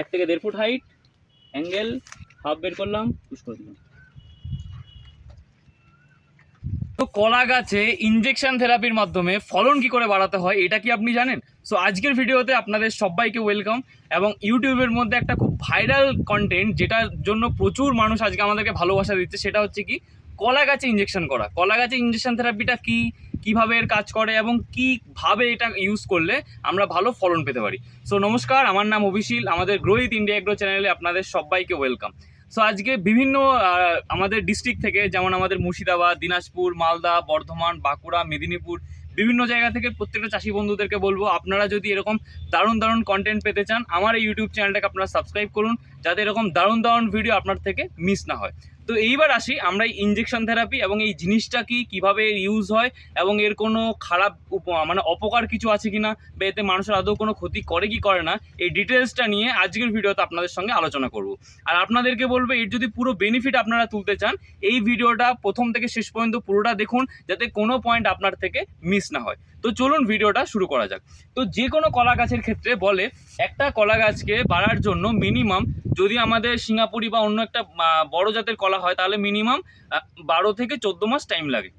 এক থেকে দেড় ফুট হাইট অ্যাঙ্গেল হাফ বের করলাম পুশ করে দিলাম। তো কলা গাছে ইনজেকশন থেরাপির মাধ্যমে ফলন কি করে বাড়াতে হয়, এটা কি আপনি জানেন? সো আজকের ভিডিওতে আপনাদের সবাইকে ওয়েলকাম এবং ইউটিউবের মধ্যে একটা খুব ভাইরাল কন্টেন্ট যেটার জন্য প্রচুর মানুষ আজকে আমাদেরকে ভালোবাসা দিচ্ছে, সেটা হচ্ছে কি, কলা গাছে ইনজেকশন করা। কলা গাছে ইনজেকশন থেরাপিটা কি? কীভাবে এর কাজ করে এবং কীভাবে এটা ইউজ করলে আমরা ভালো ফলন পেতে পারি। সো নমস্কার, আমার নাম অভিশীল, আমাদের গ্রোহিত ইন্ডিয়া এগ্রো চ্যানেলে আপনাদের সবাইকে ওয়েলকাম সো আজকে বিভিন্ন আমাদের ডিস্ট্রিক্ট থেকে, যেমন আমাদের মুর্শিদাবাদ, দিনাজপুর, মালদা, বর্ধমান, বাঁকুড়া, মেদিনীপুর, বিভিন্ন জায়গা থেকে প্রত্যেকটা চাষি বন্ধুদেরকে বলব, আপনারা যদি এরকম দারুণ দারুণ কন্টেন্ট পেতে চান, আমার এই ইউটিউব চ্যানেলটাকে আপনারা সাবস্ক্রাইব করুন, যাতে এরকম দারুণ দারুণ ভিডিও আপনার থেকে মিস না হয়। তো এইবার আসি, আমরা এই ইঞ্জেকশন থেরাপি এবং এই জিনিসটা কি কীভাবে ইউজ হয় এবং এর কোনো খারাপ উপ- মানে অপকার কিছু আছে কি না বা এতে মানুষের আদৌ কোনো ক্ষতি করে কি করে না, এই ডিটেলসটা নিয়ে আজকের ভিডিওতে আপনাদের সঙ্গে আলোচনা করব। আর আপনাদেরকে বলব, এর যদি পুরো বেনিফিট আপনারা তুলতে চান, এই ভিডিওটা প্রথম থেকে শেষ পর্যন্ত পুরোটা দেখুন, যাতে কোনো পয়েন্ট আপনার থেকে মিস না হয়। তো চলুন ভিডিওটা শুরু করা যাক। তো যে কোনো কলা গাছের ক্ষেত্রে বলে, একটা কলা গাছকে বাড়ার জন্য মিনিমাম যদি আমাদের সিঙ্গাপুরি বা অন্য একটা বড় জাতের কলা হয়, তাহলে মিনিমাম বারো থেকে চোদ্দ মাস টাইম লাগে।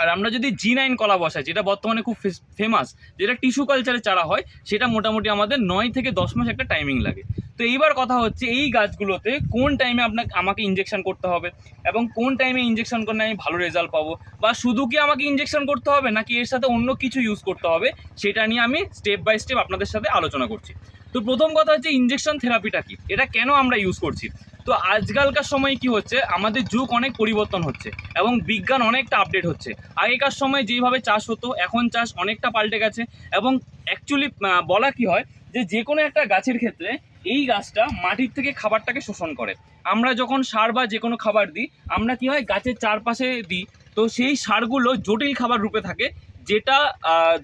আর আমরা যদি জি নাইন কলা বসাই, যেটা বর্তমানে খুব ফেমাস যেটা টিস্যু কালচারে চারা হয়, সেটা মোটামুটি আমাদের নয় থেকে দশ মাস একটা টাইমিং লাগে। তো এইবার কথা হচ্ছে এই গাছগুলোতে কোন টাইমে আপনাকে, আমাকে ইঞ্জেকশন করতে হবে? এবং কোন টাইমে ইঞ্জেকশন করলে আমি ভালো রেজাল্ট পাবো? বা শুধু কি আমাকে ইঞ্জেকশন করতে হবে, নাকি এর সাথে অন্য কিছু ইউজ করতে হবে? সেটা নিয়ে আমি স্টেপ বাই স্টেপ আপনাদের সাথে আলোচনা করছি। তো প্রথম কথা হচ্ছে ইঞ্জেকশন থেরাপিটা কি? এটা কেন আমরা ইউজ করছি? তো আজকালকার সময় কি হচ্ছে? আমাদের যুগ অনেক পরিবর্তন হচ্ছে এবং বিজ্ঞান অনেকটা আপডেট হচ্ছে। আগেকার সময় যেইভাবে চাষ হতো, এখন চাষ অনেকটা পাল্টে গেছে এবং অ্যাকচুয়ালি বলা কি হয় যে যে কোনো একটা গাছের ক্ষেত্রে এই গাছটা মাটির থেকে খাবারটাকে শোষণ করে। আমরা যখন সার বা যে কোনো খাবার দিই, আমরা কি হয় গাছের চারপাশে দিই, তো সেই সারগুলো জটিল খাবার রূপে থাকে, যেটা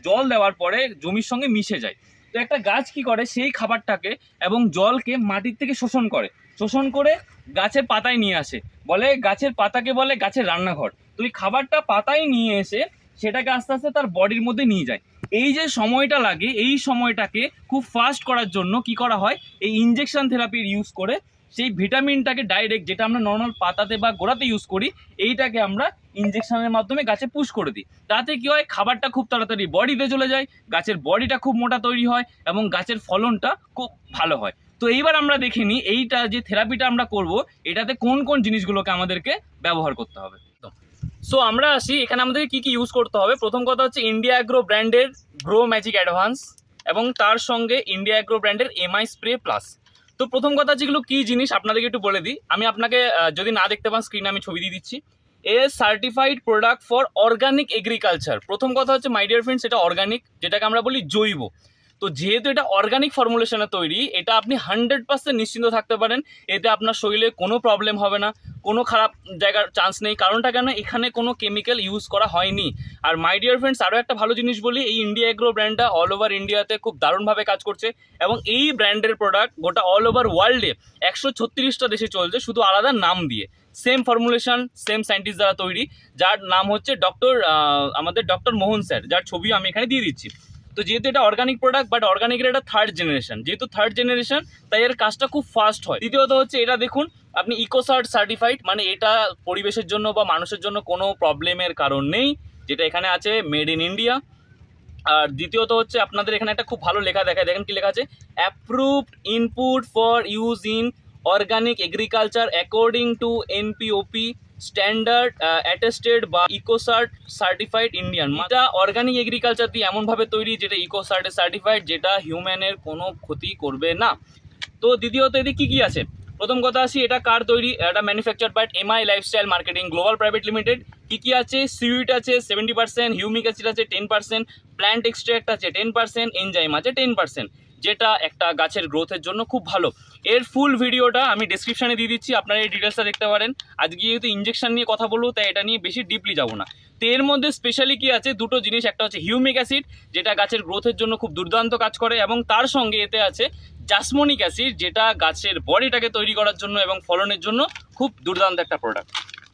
জল দেওয়ার পরে জমির সঙ্গে মিশে যায়। তো একটা গাছ কি করে, সেই খাবারটাকে এবং জলকে মাটির থেকে শোষণ করে। শোষণ করে গাছের পাতায় নিয়ে আসে। বলে গাছের পাতাকে বলে গাছের রান্নাঘর। তো এই খাবারটা পাতায় নিয়ে এসে সেটাকে আস্তে আস্তে তার বডির মধ্যে নিয়ে যায়। এই যে সময়টা লাগে, এই সময়টাকে খুব ফাস্ট করার জন্য কি করা হয়? এই ইনজেকশন থেরাপির ইউজ করে সেই ভিটামিনটাকে ডাইরেক্ট যেটা আমরা নর্মাল পাতাতে বা গোড়াতে ইউজ করি, এইটাকে আমরা ইনজেকশনের মাধ্যমে গাছে পুশ করে দিই। তাতে কি হয়? খাবারটা খুব তাড়াতাড়ি বডিতে চলে যায়, গাছের বডিটা খুব মোটা তৈরি হয় এবং গাছের ফলনটা খুব ভালো হয়। তো এইবার আমরা দেখে নিই, এইটা যে থেরাপিটা আমরা করব, এটাতে কোন কোন জিনিসগুলোকে আমাদেরকে ব্যবহার করতে হবে? সো আমরা আসি, এখানে আমাদেরকে কি কি ইউজ করতে হবে? প্রথম কথা হচ্ছে ইন্ডিয়া অ্যাগ্রো ব্র্যান্ডের গ্রো ম্যাজিক অ্যাডভান্স এবং তার সঙ্গে ইন্ডিয়া অ্যাগ্রো ব্র্যান্ডের এমআই স্প্রে প্লাস তো প্রথম কথা যেগুলো কী জিনিস? আপনাদেরকে একটু বলে দিই। আমি আপনাকে যদি না দেখতে পান স্ক্রিনে আমি ছবি দিয়ে দিচ্ছি। A certified product for organic agriculture প্রথম কথা হচ্ছে মাই ডিয়ার ফ্রেন্ডস এটা অর্গানিক যেটাকে আমরা বলি জৈব। তো যেহেতু এটা অর্গানিক ফর্মুলেশনে তৈরি, এটা আপনি হান্ড্রেড পার্সেন্ট নিশ্চিন্ত থাকতে পারেন, এতে আপনার শরীরে কোনো প্রবলেম হবে না, কোনো খারাপ জায়গার চান্স নেই, কারণটা কেন? এখানে কোনো কেমিক্যাল ইউজ করা হয়নি। আর মাই ডিয়ার ফ্রেন্ডস আরও একটা ভালো জিনিস বলি, এই ইন্ডিয়া এগ্রো ব্র্যান্ডটা অল ওভার ইন্ডিয়াতে খুব দারুণভাবে কাজ করছে এবং এই ব্র্যান্ডের প্রোডাক্ট গোটা অল ওভার ওয়ার্ল্ডে একশো ছত্রিশটা দেশে চলছে, শুধু আলাদা নাম দিয়ে। সেম ফর্মুলেশন সেম সায়েন্টিস্ট দ্বারা তৈরি, যার নাম হচ্ছে ডক্টর আমাদের ডক্টর মোহন স্যার যার ছবি আমি এখানে দিয়ে দিচ্ছি। তো যেহেতু এটা অর্গানিক প্রোডাক্ট বাট অর্গানিকের এটা থার্ড জেনারেশন যেহেতু থার্ড জেনারেশন তাই এর কাজটা খুব ফাস্ট হয়। দ্বিতীয়ত হচ্ছে এটা দেখুন, আপনি ইকোসার্ট সার্টিফাইড মানে এটা পরিবেশের জন্য বা মানুষের জন্য কোনো প্রবলেমের কারণ নেই, যেটা এখানে আছে মেড ইন ইন্ডিয়া আর দ্বিতীয়ত হচ্ছে আপনাদের এখানে একটা খুব ভালো লেখা দেখায়, দেখেন কি লেখা আছে approved input for use in organic agriculture according to NPOP standard attested বা ইকোসার্ট সার্টিফাইড ইন্ডিয়ান এটা অর্গানিক এগ্রিকালচার দিয়ে এমনভাবে তৈরি যেটা ইকোসার্টে সার্টিফাইড যেটা হিউম্যানের কোনো ক্ষতি করবে না। তো দ্বিতীয়ত এদিকে কী কী আছে? প্রথম কথা আসি, এটা কার তৈরি? এটা manufacture by MI lifestyle marketing global private limited কী কী আছে? সিউইট আছে সেভেন্টি পার্সেন্ট হিউমিক অ্যাসিড আছে টেন পার্সেন্ট প্ল্যান্ট এক্সট্রাক্ট আছে টেন পার্সেন্ট এনজাইম আছে টেন পার্সেন্ট যেটা একটা গাছের গ্রোথের জন্য খুব ভালো। এর ফুল ভিডিওটা আমি ডিসক্রিপশানে দিয়ে দিচ্ছি, আপনারা এই ডিটেলসটা দেখতে পারেন। আজকে যেহেতু ইঞ্জেকশন নিয়ে কথা বলব, তাই এটা নিয়ে বেশি ডিপলি যাব না। তো এর মধ্যে স্পেশালি কি আছে? দুটো জিনিস, একটা হচ্ছে হিউমিক অ্যাসিড যেটা গাছের গ্রোথের জন্য খুব দুর্দান্ত কাজ করে, এবং তার সঙ্গে এতে আছে জাসমোনিক অ্যাসিড যেটা গাছের বডিটাকে তৈরি করার জন্য এবং ফলনের জন্য খুব দুর্দান্ত একটা প্রোডাক্ট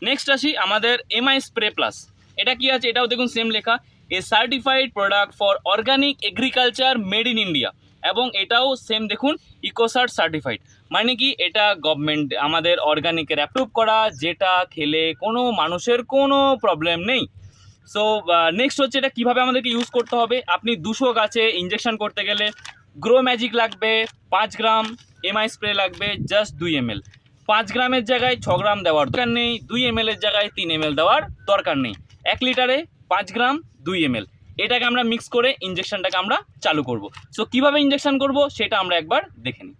নেক্সট আসি আমাদের এমআই স্প্রে প্লাস এটা কি আছে? এটাও দেখুন সেম লেখা। A certified product for organic agriculture made in India এবং এটাও সেম দেখুন ইকোসার্ট সার্টিফাইড মানে কি, এটা গভর্নমেন্ট আমাদের অর্গানিকের অ্যাপ্রুভ করা, যেটা খেলে কোনো মানুষের কোনো প্রবলেম নেই। সো নেক্সট হচ্ছে এটা কীভাবে আমাদেরকে ইউজ করতে হবে। আপনি দুশো গাছে ইঞ্জেকশন করতে গেলে গ্রো ম্যাজিক লাগবে, পাঁচ গ্রাম এমআই স্প্রে লাগবে জাস্ট দুই এম পাঁচ গ্রামের জায়গায় ছ গ্রাম দেওয়ার দরকার নেই, দুই এম এর জায়গায় তিন এম দেওয়ার দরকার নেই। এক লিটারে পাঁচ গ্রাম, দুই এম এটাকে আমরা মিক্স করে ইঞ্জেকশনটাকে আমরা চালু করব। সো কীভাবে ইঞ্জেকশন করব সেটা আমরা একবার দেখে নিই।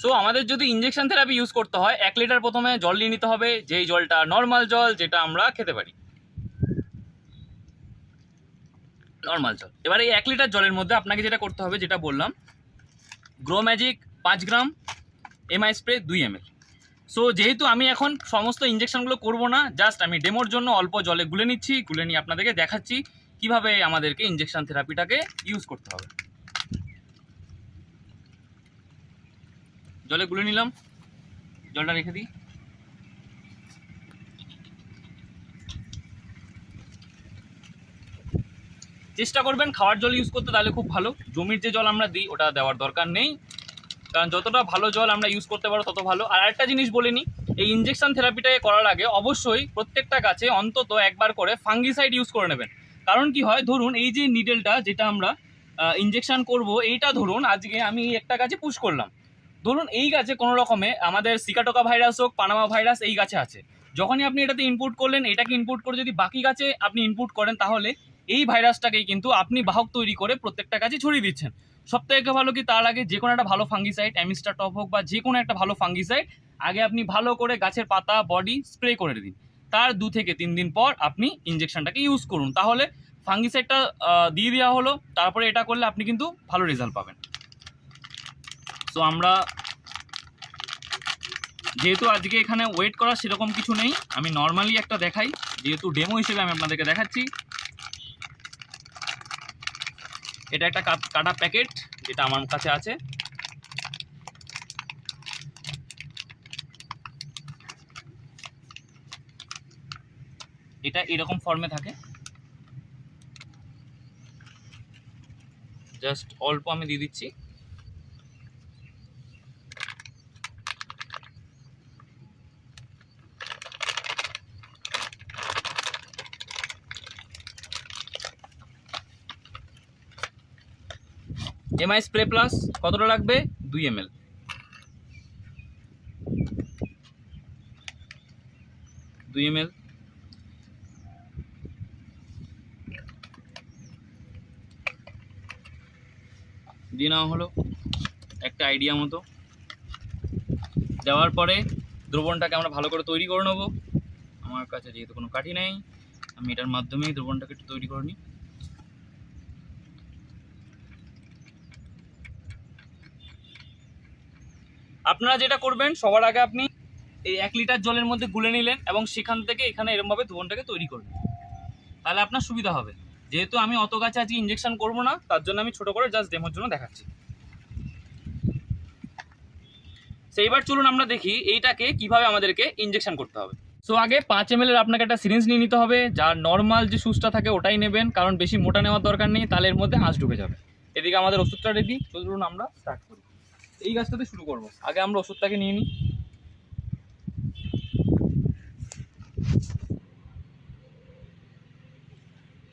সো আমাদের যদি ইঞ্জেকশন থেরাপি ইউজ করতে হয় এক লিটার প্রথমে জল নিয়ে নিতে হবে যেই জলটা নর্মাল জল যেটা আমরা খেতে পারি। নর্মাল জল। এবার এই এক লিটার জলের মধ্যে আপনাকে যেটা করতে হবে যেটা বললাম গ্রো ম্যাজিক পাঁচ গ্রাম এমআই স্প্রে দুই এম সো যেহেতু আমি এখন সমস্ত ইঞ্জেকশনগুলো করব না জাস্ট আমি ডেমোর জন্য অল্প জলে গুলে নিচ্ছি, গুলে নিয়ে আপনাদেরকে দেখাচ্ছি কীভাবে আমাদেরকে ইঞ্জেকশন থেরাপিটাকে ইউজ করতে হবে। জলে গুলে নিলাম। জলটা রেখে দিই। চেষ্টা করবেন খাওয়ার জল ইউজ করতে, তাহলে খুব ভালো। জমির যে জল আমরা দিই, ওটা দেওয়ার দরকার নেই। কারণ যতটা ভালো জল আমরা ইউজ করতে পারো তত ভালো। আর একটা জিনিস বলে নিই এই ইঞ্জেকশন থেরাপিটাকে করার আগে অবশ্যই প্রত্যেকটা গাছে অন্তত একবার করে ফাঙ্গিসাইড ইউজ করে নেবেন। কারণ কি হয়, ধরুন এই যে নিডেলটা যেটা আমরা ইঞ্জেকশন করব, এইটা ধরুন আজকে আমি একটা গাছে পুশ করলাম। ধরুন এই গাছে কোনো রকমে আমাদের সিকাটোকা ভাইরাস হোক পানামা ভাইরাস এই গাছে আছে। যখনই আপনি এটাতে ইনপুট করলেন, এটাকে ইনপুট করে যদি বাকি গাছে আপনি ইনপুট করেন, তাহলে এই ভাইরাসটাকেই কিন্তু আপনি বাহক তৈরি করে প্রত্যেকটা গাছে ছড়িয়ে দিচ্ছেন। সব থেকে ভালো কি তার আগে যে কোনো একটা ভালো ফাঙ্গিসাইড অ্যামিস্টার টপ হোক বা যে কোনো একটা ভালো ফাঙ্গিসাইড আগে আপনি ভালো করে গাছের পাতা বডি স্প্রে করে দিন। তার দু থেকে তিন দিন পর আপনি ইঞ্জেকশনটাকে ইউজ করুন। তাহলে ফাঙ্গিসাইডটা দিয়ে দেওয়া হলো, তারপরে এটা করলে আপনি কিন্তু ভালো রেজাল্ট পাবেন। সো আমরা যেহেতু আজকে এখানে ওয়েট করা সেরকম কিছু নেই, আমি নর্মালি একটা দেখাই। যেহেতু ডেমো হিসেবে আমি আপনাদেরকে দেখাচ্ছি এটা একটা কাট- কাটা প্যাকেট যেটা আমার কাছে আছে। এটা এরকম ফর্মে থাকে। জাস্ট অল্প আমি দিয়ে দিচ্ছি। এমআই স্প্রে প্লাস কতটা লাগবে? দুই এম দুই এম দিয়ে নেওয়া হলো একটা আইডিয়া মতো। দেওয়ার পরে দ্রবণটাকে আমরা ভালো করে তৈরি করে নেব। আমার কাছে যেহেতু কোনো কাঠি নেই, আমি এটার মাধ্যমেই দ্রবণটাকে একটু তৈরি করে নিই। আপনারা যেটা করবেন, সবার আগে আপনি এই এক লিটার জলের মধ্যে গুলে নিলেন এবং সেখান থেকে এখানে এরমভাবে দ্রবণটাকে তৈরি করবেন। তাহলে আপনার সুবিধা হবে। যেহেতু আমি অত গাছে আজকে ইঞ্জেকশন করব না, তার জন্য আমি ছোট করে জাস্ট ডেমোর জন্য দেখাচ্ছি। সেইবার চলুন আমরা দেখি এইটাকে কীভাবে আমাদেরকে ইঞ্জেকশন করতে হবে। সো আগে পাঁচ এম এর আপনাকে একটা সিরিঞ্জ নিয়ে নিতে হবে, যার নর্মাল যে সুচটা থাকে ওটাই নেবেন, কারণ বেশি মোটা নেওয়ার দরকার নেই, তাহলে এর মধ্যে আঁশ ঢুকে যাবে। এদিকে আমাদের ওষুধটা রেডি চলুন আমরা স্টার্ট করি। এই গাছটাতে শুরু করব। আগে আমরা ওষুধটাকে নিয়ে নিই।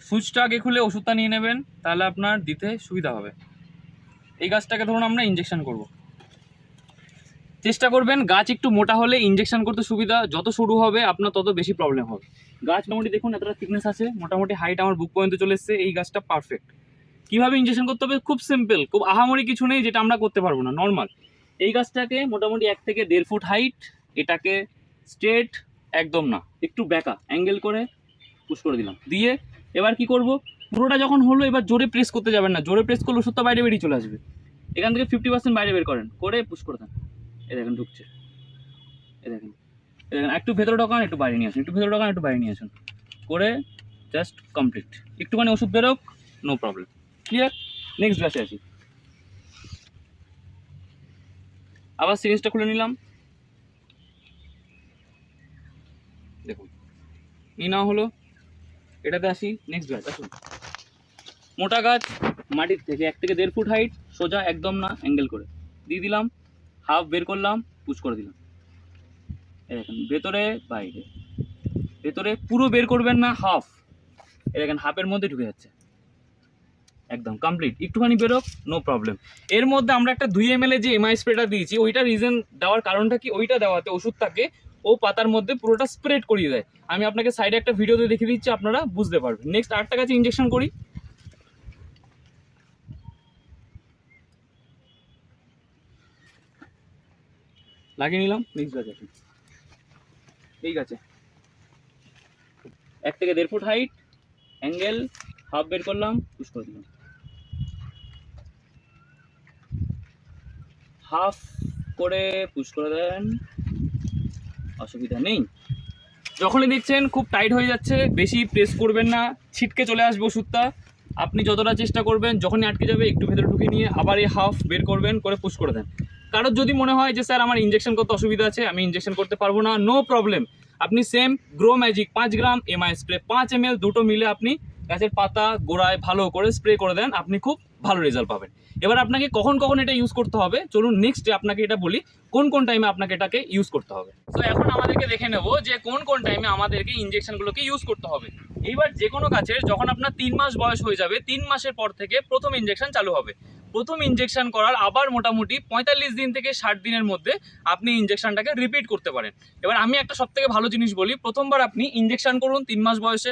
সুইচটা আগে খুলে ওষুধটা নিয়ে নেবেন, তাহলে আপনার দিতে সুবিধা হবে। এই গাছটাকে ধরুন আমরা ইঞ্জেকশন করব। চেষ্টা করবেন, গাছ একটু মোটা হলে ইঞ্জেকশন করতে সুবিধা, যত সরু হবে আপনার তত বেশি প্রবলেম হবে। গাছ মোটামুটি দেখুন, এতটা থিকনেস আছে, মোটামুটি হাইট আমার বুক পর্যন্ত চলে এসছে, এই গাছটা পারফেক্ট কীভাবে ইঞ্জেকশন করতে হবে? খুব সিম্পল খুব আহামরি কিছু নেই যেটা আমরা করতে পারব না নর্মাল এই গাছটাকে মোটামুটি এক থেকে দেড় ফুট হাইট এটাকে স্ট্রেট একদম না, একটু ব্যাকা অ্যাঙ্গেল করে পুশ করে দিলাম। দিয়ে এবার কি করব? পুরোটা যখন হলো, এবার জোরে প্রেস করতে যাবেন না। জোরে প্রেস করলে ওষুধটা বাইরে বেরিয়ে চলে আসবে। এখান থেকে ফিফটি পার্সেন্ট বাইরে বের করেন, করে পুশ করে দেন। এ দেখেন ঢুকছে। এ দেখেন এ দেখেন, একটু ভেতরে ঢোকান, একটু বাইরে নিয়ে আসুন। একটু ভেতরে ঢোকান, একটু বাইরে নিয়ে আসুন। করে জাস্ট কমপ্লিট একটুখানি ওষুধ বেরোক নো প্রবলেম ক্লিয়ার নেক্সট ব্যাচে আসি। আবার সিরিজটা খুলে নিলাম। দেখুন নিয়ে নেওয়া হলো, এটাতে আসি নেক্সট ব্যাচ আসুন। মোটা গাছ, মাটির থেকে এক থেকে দেড় ফুট হাইট সোজা, একদম না অ্যাঙ্গেল করে। দিয়ে দিলাম হাফ বের করলাম পুশ করে দিলাম। দেখেন, ভেতরে, বাইরে। ভেতরে পুরো বের করবেন না হাফ এই দেখেন হাফের মধ্যে ঢুকে যাচ্ছে। একদম কমপ্লিট একটুখানি বেরোক নো প্রবলেম এর মধ্যে আমরা একটা দুই এম এর যে এমআই স্প্রেটা দিয়েছি, ওইটা রিজন দেওয়ার কারণটা কি? ওইটা দেওয়াতে ওষুধটাকে ও পাতার মধ্যে পুরোটা স্প্রেড করিয়ে দেয়। আমি আপনাকে সাইডে একটা ভিডিওতে দেখিয়ে দিচ্ছি, আপনারা বুঝতে পারবেন। নেক্সট আটটা কাছে ইঞ্জেকশন করি। লাগিয়ে নিলাম নেক্সট গাছ ঠিক আছে। এক থেকে দেড় ফুট হাইট অ্যাঙ্গেল হাফ বের করলাম পুশ করে দিলাম। হাফ করে পুশ করে দেন। অসুবিধা নেই। যখনই দেখছেন খুব টাইট হয়ে যাচ্ছে, বেশি প্রেস করবেন না, ছিটকে চলে আসবে ওষুধটা। আপনি যতটা চেষ্টা করবেন, যখনই আটকে যাবে, একটু ভেতরে ঢুকে নিয়ে আবার এই হাফ বের করবেন, করে পুশ করে দেন। কারোর যদি মনে হয় যে, স্যার, আমার ইঞ্জেকশন করতে অসুবিধা আছে, আমি ইঞ্জেকশন করতে পারব না নো প্রবলেম আপনি সেম গ্রো ম্যাজিক পাঁচ গ্রাম এমআই স্প্রে পাঁচ এম দুটো মিলে আপনি গাছের পাতা গোড়ায় ভালো করে স্প্রে করে দেন। আপনি খুব ভালো রেজাল্ট পাবেন। এবার আপনাকে কখন কখন এটা ইউজ করতে হবে? চলুন নেক্সট আপনাকে এটা বলি, কোন কোন টাইমে আপনাকে এটাকে ইউজ করতে হবে। তো এখন আমাদেরকে দেখে নেব যে কোন কোন টাইমে আমাদেরকে ইঞ্জেকশনগুলোকে ইউজ করতে হবে। এইবার যে কোনো গাছের যখন আপনার তিন মাস বয়স হয়ে যাবে, তিন মাসের পর থেকে প্রথম ইঞ্জেকশন চালু হবে। প্রথম ইঞ্জেকশন করার আবার মোটামুটি পঁয়তাল্লিশ দিন থেকে ষাট দিনের মধ্যে আপনি ইঞ্জেকশনটাকে রিপিট করতে পারেন। এবার আমি একটা সব থেকে ভালো জিনিস বলি, প্রথমবার আপনি ইঞ্জেকশন করুন তিন মাস বয়সে।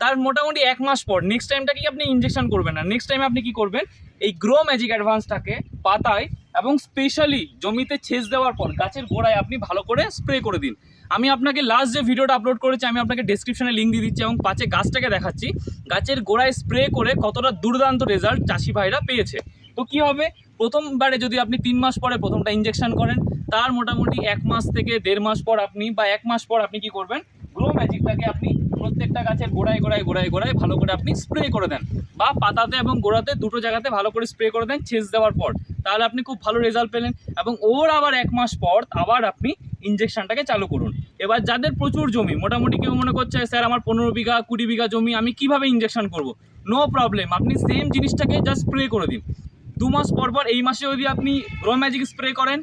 তার মোটামুটি এক মাস পর নেক্সট টাইমটা কি আপনি ইঞ্জেকশন করবেন না? নেক্সট টাইমে আপনি কি করবেন? এই গ্রো ম্যাজিক অ্যাডভান্সটাকে পাতায় এবং স্পেশালি জমিতে ছেঁচ দেওয়ার পর, গাছের গোড়ায় আপনি ভালো করে স্প্রে করে দিন। আমি আপনাকে লাস্ট যে ভিডিওটা আপলোড করেছি, আমি আপনাকে ডেসক্রিপশনে লিঙ্ক দিয়ে দিচ্ছি এবং পাশে গাছটাকে দেখাচ্ছি। গাছের গোড়ায় স্প্রে করে কতটা দুর্দান্ত রেজাল্ট চাষি ভাইরা পেয়েছে। তো কি হবে? প্রথমবারে যদি আপনি তিন মাস পরে প্রথমটা ইঞ্জেকশন করেন, তার মোটামুটি এক মাস থেকে দেড় মাস পর আপনি বা এক মাস পর আপনি কি করবেন? গ্রো ম্যাজিকটাকে আপনি প্রত্যেকটা গাছের গোড়ায় গোড়ায় গোড়ায় গোড়ায় ভালো করে আপনি স্প্রে করে দেন বা পাতাতে এবং গোড়াতে দুটো জায়গাতে ভালো করে স্প্রে করে দেন ছেঁচ দেওয়ার পর। তাহলে আপনি খুব ভালো রেজাল্ট পেলেন এবং ওর আবার এক মাস পর আবার আপনি ইঞ্জেকশনটাকে চালু করুন। এবার যাদের প্রচুর জমি, মোটামুটি কেউ মনে করছে, স্যার, আমার পনেরো বিঘা, কুড়ি বিঘা জমি, আমি কীভাবে ইঞ্জেকশন করব? নো প্রবলেম আপনি সেম জিনিসটাকে জাস্ট স্প্রে করে দিন। দু মাস পর পর এই মাসে যদি আপনি গ্রো ম্যাজিক স্প্রে করেন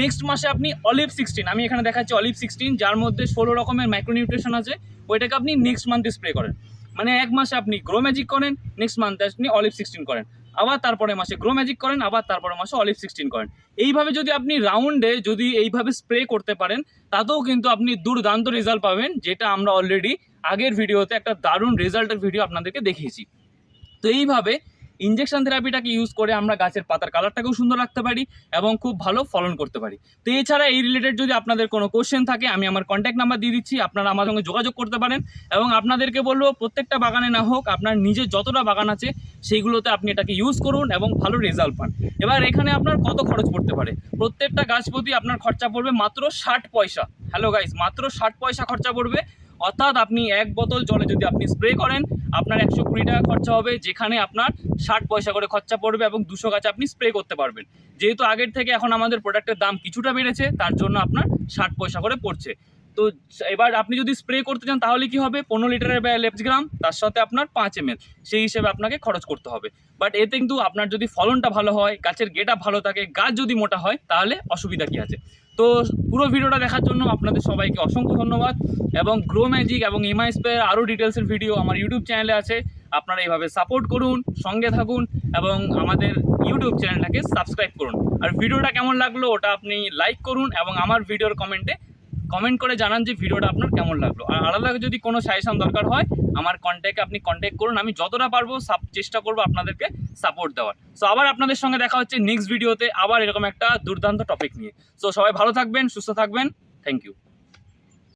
নেক্সট মাসে আপনি অলিভ সিক্সটিন আমি এখানে দেখাচ্ছি অলিভ সিক্সটিন যার মধ্যে ষোলো রকমের মাইক্রোনিউট্রিশন আছে, ওইটাকে আপনি নেক্সট মান্থে স্প্রে করেন। মানে এক মাসে আপনি গ্রো ম্যাজিক করেন নেক্সট মান্থে আপনি অলিভ সিক্সটিন করেন। আবার তারপরে মাসে গ্রো ম্যাজিক করেন, আবার তারপরে মাসে অলিভ সিক্সটিন করেন। এইভাবে যদি আপনি রাউন্ডে যদি এইভাবে স্প্রে করতে পারেন, তাতেও কিন্তু আপনি দুর্দান্ত রেজাল্ট পাবেন, যেটা আমরা অলরেডি আগের ভিডিওতে একটা দারুণ রেজাল্টের ভিডিও আপনাদেরকে দেখিয়েছি। তো এইভাবে ইঞ্জেকশন থেরাপিটাকে ইউজ করে আমরা গাছের পাতার কালারটাকেও সুন্দর রাখতে পারি এবং খুব ভালো ফলন করতে পারি। তো এছাড়া এই রিলেটেড যদি আপনাদের কোনো কোশ্চেন থাকে, আমি আমার কন্ট্যাক্ট নাম্বার দিয়ে দিচ্ছি, আপনারা আমার সঙ্গে যোগাযোগ করতে পারেন এবং আপনাদেরকে বলব, প্রত্যেকটা বাগানে না হোক, আপনার নিজের যতটা বাগান আছে, সেইগুলোতে আপনি এটাকে ইউজ করুন এবং ভালো রেজাল্ট পান। এবার এখানে আপনার কত খরচ পড়তে পারে? প্রত্যেকটা গাছ প্রতি আপনার খরচা পড়বে মাত্র ষাট পয়সা। হ্যালো গাইস মাত্র ষাট পয়সা খরচা পড়বে। অর্থাৎ আপনি এক বোতল জলে যদি আপনি স্প্রে করেন, আপনার একশো কুড়ি টাকা খরচা হবে, যেখানে আপনার ষাট পয়সা করে খরচা পড়বে এবং দুশো গাছ আপনি স্প্রে করতে পারবেন। যেহেতু আগের থেকে এখন আমাদের প্রোডাক্টের দাম কিছুটা বেড়েছে, তার জন্য আপনার ষাট পয়সা করে পড়ছে। তো এবার আপনি যদি স্প্রে করতে চান, তাহলে কি হবে? পনেরো লিটারের লেপস গ্রাম তার সাথে আপনার পাঁচ এম সেই হিসেবে আপনাকে খরচ করতে হবে। বাট এতে কিন্তু আপনার যদি ফলনটা ভালো হয়, গাছের গেটা ভালো থাকে, গাছ যদি মোটা হয়, তাহলে অসুবিধা কী আছে? তো পুরো ভিডিওটা দেখার জন্য আপনাদের সবাইকে অসংখ্য ধন্যবাদ এবং গ্রো ম্যাজিক এবং এমআই স্পেয়ার আরও ডিটেলসের ভিডিও আমার ইউটিউব চ্যানেলে আছে। আপনারা এইভাবে সাপোর্ট করুন, সঙ্গে থাকুন এবং আমাদের ইউটিউব চ্যানেলটাকে সাবস্ক্রাইব করুন। আর ভিডিওটা কেমন লাগল ওটা আপনি লাইক করুন এবং আমার ভিডিওর কমেন্টে কমেন্ট করে জানান যে ভিডিওটা আপনার কেমন লাগল। আর আলাদা যদি কোনো সাজেশন দরকার হয় আমার কন্ট্যাক্টে আপনি কন্ট্যাক্ট করুন, আমি যতটা পারব চেষ্টা করব আপনাদেরকে সাপোর্ট দেওয়ার। সো আবার আপনাদের সঙ্গে দেখা হচ্ছে নেক্সট ভিডিওতে আবার এরকম একটা দুর্দান্ত টপিক নিয়ে। সো সবাই ভালো থাকবেন, সুস্থ থাকবেন। Thank you